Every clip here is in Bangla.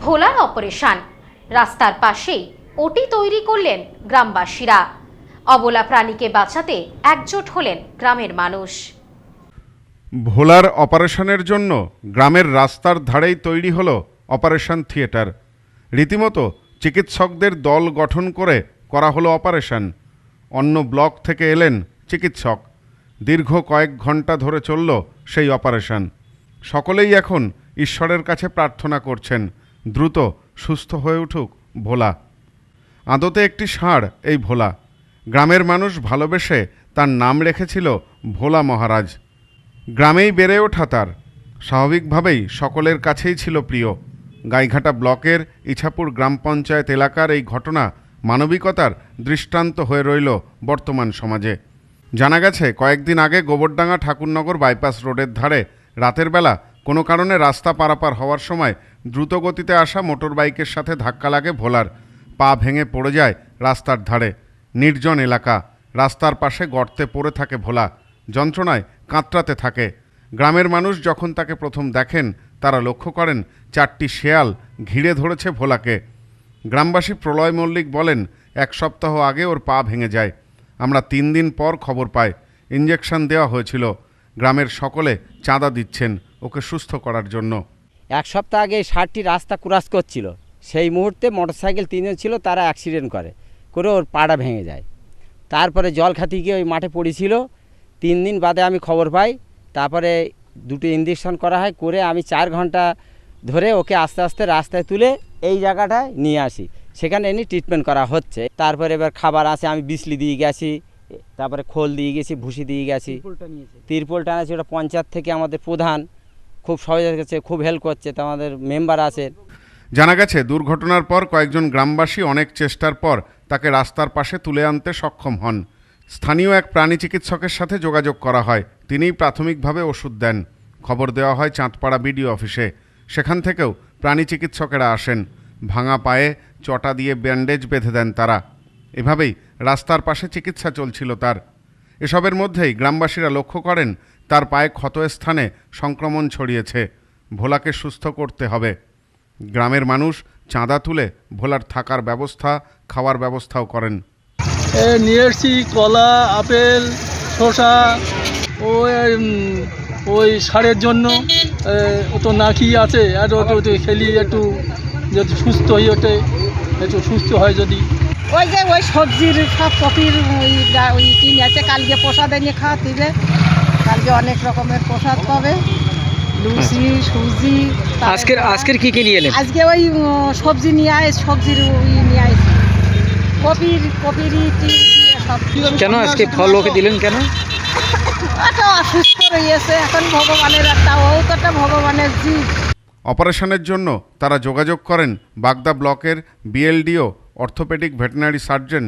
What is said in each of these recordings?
ভোলার অপারেশন। রাস্তার পাশেই ওটি তৈরি করলেন গ্রামবাসীরা। অবলা প্রাণীকে বাঁচাতে একজোট হলেন গ্রামের মানুষ। ভোলার অপারেশনের জন্য গ্রামের রাস্তার ধারেই তৈরি হলো অপারেশন থিয়েটার। রীতিমতো চিকিৎসকদের দল গঠন করে করা হলো অপারেশন। অন্য ব্লক থেকে এলেন চিকিৎসক। দীর্ঘ কয়েক ঘণ্টা ধরে চলল সেই অপারেশন। সকলেই এখন ঈশ্বরের কাছে প্রার্থনা করছেন। দ্রুত, সুস্থ হয়ে উঠুক, ভোলা। আদতে একটি ষাঁড়, এই ভোলা। গ্রামের মানুষ ভালোবেসে তার নাম রেখেছিল ভোলা মহারাজ। গ্রামেই বেড়ে ওঠা তার। স্বাভাবিকভাবেই সকলের কাছেই ছিল প্রিয়। গাইঘাটা ব্লকের ইছাপুর গ্রাম পঞ্চায়েত এলাকার এই ঘটনা মানবিকতার দৃষ্টান্ত হয়ে রইল বর্তমান সমাজে। জানা গেছে, কয়েকদিন আগে গোবরডাঙ্গা ঠাকুরনগর বাইপাস রোডের ধারে রাতের বেলা কোনো কারণে রাস্তা পারাপার হওয়ার সময় দ্রুত গতিতে আসা মোটর বাইকের সাথে ধাক্কা লাগে ভোলার। পা ভেঙে পড়ে যায় রাস্তার ধারে। নির্জন এলাকা। রাস্তার পাশে গর্তে পড়ে থাকে ভোলা। যন্ত্রণায় কাঁতরাতে থাকে। গ্রামের মানুষ যখন তাকে প্রথম দেখেন, তারা লক্ষ্য করেন, চারটি শেয়াল ঘিরে ধরেছে ভোলাকে। গ্রামবাসী প্রলয় মল্লিক বলেন, এক সপ্তাহ আগে ওর পা ভেঙে যায়। আমরা তিন দিন পর খবর পাই। ইঞ্জেকশন দেওয়া হয়েছিল। গ্রামের সকলে চাঁদা দিচ্ছেন ওকে সুস্থ করার জন্য। এক সপ্তাহ আগে ষাটটি রাস্তা ক্রস করছিল। সেই মুহূর্তে মোটরসাইকেল তিনজন ছিল তারা অ্যাক্সিডেন্ট করে করে ওর পাটা ভেঙে যায়। তারপরে জল খাতি গিয়ে ওই মাঠে পড়েছিল। তিন দিন বাদে আমি খবর পাই তারপরে দুটো ইঞ্জেকশন করা হয় করে আমি চার ঘণ্টা ধরে ওকে আস্তে আস্তে রাস্তায় তুলে এই জায়গাটায় নিয়ে আসি। সেখানে এনে ট্রিটমেন্ট করা হচ্ছে। তারপরে এবার খাবার আছে আমি বিসলি দিয়ে গেছি তারপরে খোল দিয়ে গেছি ভুসি দিয়ে গেছি। তিরপল টানাছি ওটা পঞ্চায়েত থেকে আমাদের প্রধান। খুব সহযোগিতা করছে, খুব হেল্প করছে, তো আমাদের মেম্বার আছে। জানা গেছে, দুর্ঘটনার পর কয়েকজন গ্রামবাসী অনেক চেষ্টার পর তাকে রাস্তার পাশে তুলে আনতে সক্ষম হন। স্থানীয় এক প্রাণী চিকিৎসকের সাথে যোগাযোগ করা হয়। তিনিই প্রাথমিকভাবে ওষুধ দেন। খবর দেওয়া হয় চাঁদপাড়া বিডিও অফিসে। সেখান থেকেও প্রাণী চিকিৎসকেরা আসেন। ভাঙা পায়ে চটা দিয়ে ব্যান্ডেজ বেঁধে দেন তারা। এভাবেই রাস্তার পাশে চিকিৎসা চলছিল তার। এসবের মধ্যেই গ্রামবাসীরা লক্ষ্য করেন তার পায়ে ক্ষত স্থানে সংক্রমণ ছড়িয়েছে। ভোলাকে সুস্থ করতে হবে। গ্রামের মানুষ চাঁদা তুলে ভোলার থাকার ব্যবস্থা খাওয়ার ব্যবস্থাও করেন। এ নিয়ে এসছি কলা আপেল শসা ওই উম, ওই সারের জন্য। ও তো নাকি আছে আর ওটা ওটা খেলি একটু যদি সুস্থ হয়ে ওঠে একটু সুস্থ হয় যদি। ওই যে ওই সবজির সব কপির ওই যা- ওই কিনে আছে কালকে প্রসাদ এনে খাওয়া দিবে কালকে অনেক রকমের প্রসাদ পাবে। লুচি সুজি আজকের আজকের কি কি নিয়ে এলেন? আজকে ওই সবজি নিয়ে আয় সবজির ওই নিয়ে আসি কপির কপির কেন আজকে ফল ওকে দিলেন কেন? একটা অসুস্থ রয়েছে এখন ভগবানের একটা ও তো একটা ভগবানের জীব অপারেশনের জন্য তারা যোগাযোগ করেন বাগদা ব্লকের BLDO orthopaedic veterinary surgeon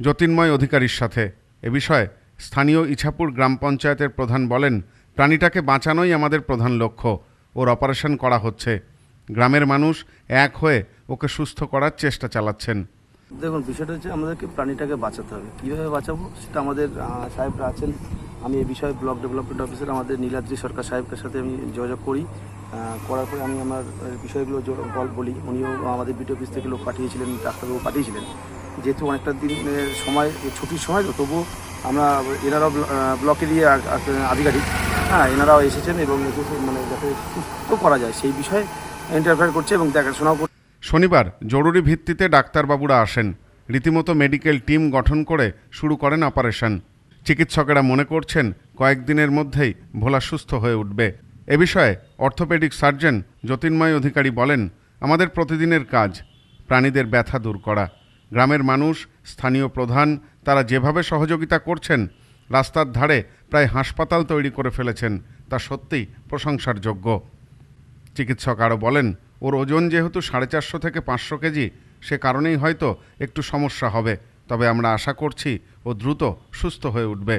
Jyotirmoy অধিকারীর সাথে। এ বিষয়ে স্থানীয় ইছাপুর গ্রাম পঞ্চায়েতের প্রধান বলেন, প্রাণীটাকে বাঁচানোই আমাদের প্রধান লক্ষ্য। ওর অপারেশন করা হচ্ছে। গ্রামের মানুষ এক হয়ে ওকে সুস্থ করার চেষ্টা চালাচ্ছেন। দেখুন, বিষয়টা হচ্ছে আমাদেরকে প্রাণীটাকে বাঁচাতে হবে। কীভাবে বাঁচাবো সেটা আমাদের সাহেবরা আছেন। আমি এই বিষয়ে ব্লক ডেভেলপমেন্ট অফিসার আমাদের নীলাদ্রি সরকার সাহেবের সাথে আমি যোগাযোগ করি। করার পরে আমি আমার বিষয়গুলো গল্প বলি উনিও আমাদের বিটি অফিস থেকে লোক পাঠিয়েছিলেন, ডাক্তারবাবু পাঠিয়েছিলেন। যেহেতু অনেকটা দিনের সময়, ছুটির সময় তবুও আমরা এনারাও ব্ল- আহ, ব্লকেরই আ- আ- আধিকারিক। হ্যাঁ এনারাও এসেছেন এবং মানে যাতে সুস্থ করা যায় সেই বিষয়ে ইন্টারফেয়ার করছে এবং দেখাশোনাও করছে শনিবার জরুরি ভিত্তিতে ডাক্তারবাবুরা আসেন। রীতিমতো মেডিকেল টিম গঠন করে শুরু করেন অপারেশন চিকিৎসকেরা মনে করছেন কয়েকদিনের মধ্যেই ভোলা সুস্থ হয়ে উঠবে। এ বিষয়ে অর্থোপেডিক সার্জন জ্যোতির্ময় অধিকারী বলেন আমাদের প্রতিদিনের কাজ প্রাণীদের ব্যথা দূর করা। গ্রামের মানুষ স্থানীয় প্রধান তারা যেভাবে সহযোগিতা করছেন, রাস্তার ধারে প্রায় হাসপাতাল তৈরি করে ফেলেছেন, তা সত্যিই প্রশংসার যোগ্য চিকিৎসক আরও বলেন, ওর ওজন যেহেতু সাড়ে চারশো থেকে পাঁচশো কেজি, সে কারণেই হয়তো একটু সমস্যা হবে। তবে আমরা আশা করছি ও দ্রুত সুস্থ হয়ে উঠবে।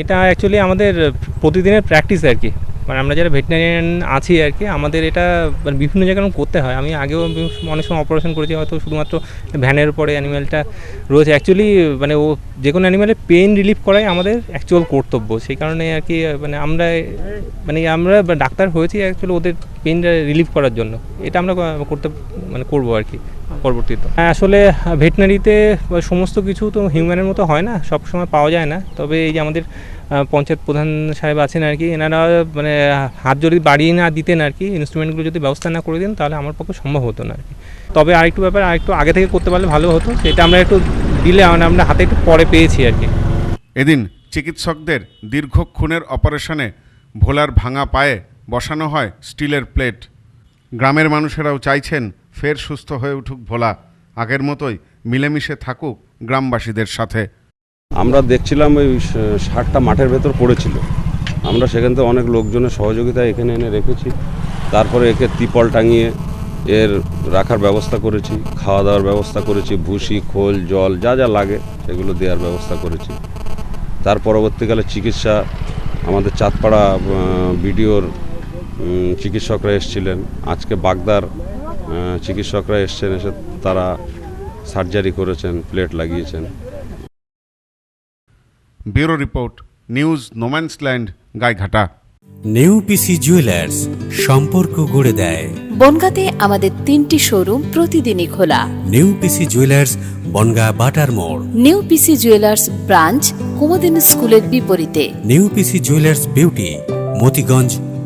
এটা অ্যাকচুয়ালি আমাদের প্রতিদিনের প্র্যাকটিস আর কি। মানে আমরা যারা ভেটেরিনারিয়ান আছি আর কি, আমাদের এটা মানে বিভিন্ন জায়গায় করতে হয়। আমি আগেও অনেক সময় অপারেশন করেছি, হয়তো শুধুমাত্র ভ্যানের পরে অ্যানিম্যালটা রয়েছে। অ্যাকচুয়ালি মানে ও যে কোনো অ্যানিম্যালের পেন রিলিফ করাই আমাদের অ্যাকচুয়াল কর্তব্য। সেই কারণে আর কি মানে আমরা মানে আমরা ডাক্তার হয়েছি অ্যাকচুয়ালি ওদের পেনটা রিলিফ করার জন্য। এটা আমরা করতে মানে করব আর কি। পরবর্তীতে? হ্যাঁ আসলে ভেটেনারিতে সমস্ত কিছু তো হিউম্যানের মতো হয় না সব সময় পাওয়া যায় না। তবে এই যে আমাদের পঞ্চায়েত প্রধান সাহেব আছেন আর কি এনারা মানে হাত যদি বাড়িয়ে না দিতেন আর কি ইনস্ট্রুমেন্টগুলো যদি ব্যবস্থা না করে দিন তাহলে আমার পক্ষে সম্ভব হতো না আর কি। তবে আরেকটু ব্যাপার আরেকটু আগে থেকে করতে পারলে ভালো হতো সেটা আমরা একটু দিলে মানে আমরা হাতে একটু পরে পেয়েছি আর কি। এদিন চিকিৎসকদের দীর্ঘক্ষণের অপারেশনে ভোলার ভাঙা পায়ে বসানো হয় স্টিলের প্লেট। গ্রামের মানুষেরাও চাইছেন ফের সুস্থ হয়ে উঠুক ভোলা। আগের মতোই মিলেমিশে থাকুক গ্রামবাসীদের সাথে। আমরা দেখছিলাম ওই সারটা মাঠের ভেতর পড়েছিল। আমরা সেখান থেকে অনেক লোকজনের সহযোগিতায় এখানে এনে রেখেছি। তারপরে একে তিপল টাঙিয়ে এর রাখার ব্যবস্থা করেছি খাওয়া দাওয়ার ব্যবস্থা করেছি, ভুসি, খোল, জল, যা যা লাগে সেগুলো দেওয়ার ব্যবস্থা করেছি। তার পরবর্তীকালে চিকিৎসা আমাদের চাঁদপাড়া বিডিওর চিকিৎসকরা এসেছিলেন। আজকে বাগদার চিকিৎসকরা এসছেন এসে তারা সার্জারি করেছেন প্লেট লাগিয়েছেন। Bureau report news no man's land Gaighata. New PC jewellers সম্পর্ক গড়ে দেয়। বনগাঁতে আমাদের তিনটি শোরুম প্রতিদিনই খোলা। নেউপিসি জুয়েলার্স বনগা বাটার মোড়। New PC jewellers branch Kumudin স্কুলের বিপরীতে। নেউপিসি জুয়েলার্স বিউটি মতিগঞ্জ